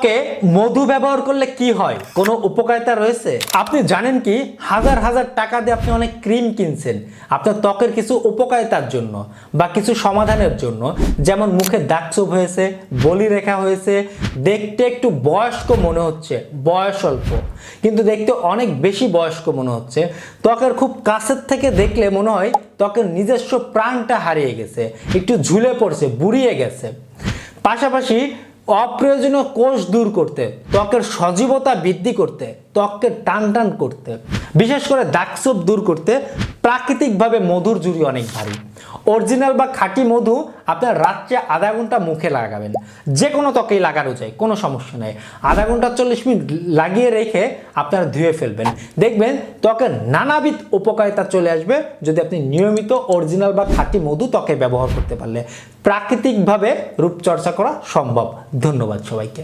ত্বকে মধু ব্যবহার করলে কি হয়? কোনো উপকারিতা রয়েছে? আপনি জানেন কি? হাজার হাজার টাকা দিয়ে আপনি অনেক ক্রিম কিনছেন। আপনার ত্বকের কিছু উপকারিতার জন্য বা কিছু সমাধানের জন্য। যেমন মুখে দাগছোপ হয়েছে, বলি রেখা হয়েছে। দেখতে একটু বয়স্ক মনে হচ্ছে, বয়স অল্প। কিন্তু দেখতে অনেক বেশি বয়স্ক মনে হচ্ছে। ত্বকের খুব কাছের থেকে দেখলে মনে হয় ত্বকের নিজস্ব প্রাণটা হারিয়ে গেছে। একটু ঝুলে পড়ছে, বুড়িয়ে গেছে। পাশাপাশি অপ্রয়োজনীয় কোষ দূর করতে, ত্বকের সজীবতা বৃদ্ধি করতে, ত্বককে টান টান করতে, বিশেষ করে দাগছোপ দূর করতে, প্রাকৃতিকভাবে মধুর জুড়ি অনেক ভারী। অরিজিনাল বা খাঁটি মধু আপনার রাত্রে আধা ঘণ্টা মুখে লাগাবেন। যে কোনো ত্বকেই লাগানো যায়, কোনো সমস্যা নেই। আধা ঘণ্টা চল্লিশ মিনিট লাগিয়ে রেখে আপনারা ধুয়ে ফেলবেন। দেখবেন ত্বকের নানাবিধ উপকারিতা চলে আসবে যদি আপনি নিয়মিত অরিজিনাল বা খাঁটি মধু ত্বকে ব্যবহার করতে পারলে। প্রাকৃতিকভাবে রূপচর্চা করা সম্ভব। ধন্যবাদ সবাইকে।